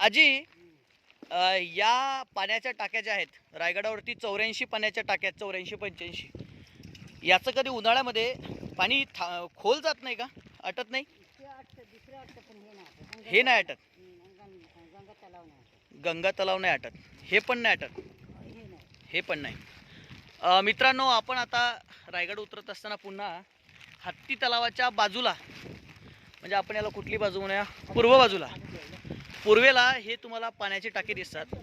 आजी या पाण्याच्या टाक्या ज्या आहेत रायगडावरती चौऱ्याऐंशी पाण्याच्या टाक्या आहेत चौऱ्याऐंशी पंच्याऐंशी. याचं कधी उन्हाळ्यामध्ये पाणी था खोल जात नाही का? अटत नाही? हे नाही आटत. गंगा- अटत गंगा तलाव नाही आटत. गंगा तलाव नाही अटत हे पण नाही अटत हे पण नाही. मित्रांनो आपण आता रायगड उतरत असताना पुन्हा हत्ती तलावाच्या बाजूला म्हणजे आपण याला कुठली बाजू म्हणूया? पूर्व बाजूला. पूर्वेला हे तुम्हाला पाण्याची टाकी दिसतात.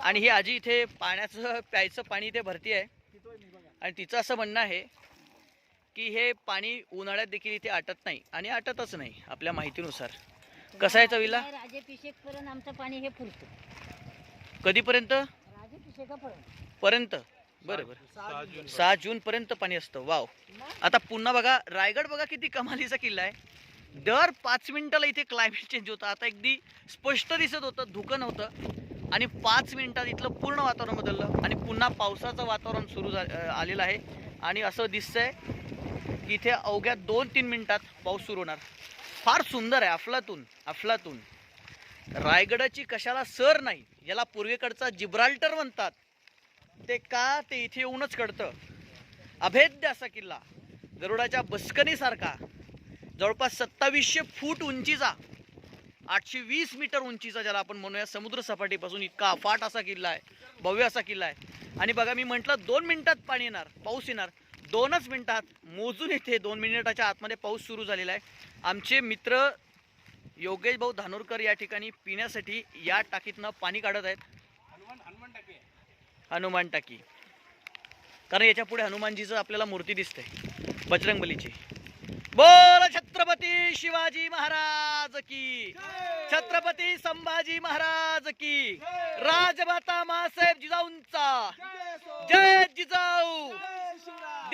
आणि ही आजी इथे पाण्याचं प्यायचं पाणी इथे भरती आहे. आणि तिचं असं म्हणणं आहे की हे पाणी उन्हाळ्यात देखील इथे आटत नाही आणि आटतच नाही आपल्या माहितीनुसार. कसं आहे चवीला? आमचं पाणी हे पुरतं कधीपर्यंत? पर्यंत. बरं बरं. सहा जून पर्यंत पाणी असतं. वाव. आता पुन्हा बघा रायगड बघा किती कमालीचा किल्ला आहे. दर पाच मिनिटाला इथे क्लायमेट चेंज होतं. आता अगदी स्पष्ट दिसत होतं धुकं नव्हतं. आणि पाच मिनिटात इथलं पूर्ण वातावरण बदललं आणि पुन्हा पावसाचं वातावरण सुरू झा आलेलं आहे. आणि असं दिसतंय की इथे अवघ्या दोन तीन मिनिटात पाऊस सुरू होणार. फार सुंदर आहे अफलातून अफलातून. रायगडाची कशाला सर नाही याला पूर्वेकडचा जिब्राल्टर म्हणतात. ते का ते इथे येऊनच कळतं. अभेद्य असा किल्ला गरुडाच्या बसकनीसारखा. जवळपास सत्तावीसशे फूट उंचीचा आठशे वीस मीटर उंचीचा ज्याला आपण म्हणूया समुद्र सपाटीपासून इतका अफाट असा किल्ला आहे भव्य असा किल्ला आहे. आणि बघा मी म्हटलं दोन मिनिटात पाणी येणार पाऊस येणार. दोनच मिनिटात मोजून येथे दोन मिनिटाच्या आतमध्ये पाऊस सुरू झालेला आहे. आमचे मित्र योगेश भाऊ धानोरकर या ठिकाणी पिण्यासाठी या टाकीतनं पाणी काढत आहेत. हनुमान टाकी. कारण याच्यापुढे हनुमानजीचं आपल्याला मूर्ती दिसते बजरंगबलीची. बोल छत्रपती शिवाजी महाराज की. छत्रपती संभाजी महाराज की. राजमाता मासाहेब जिजाऊंचा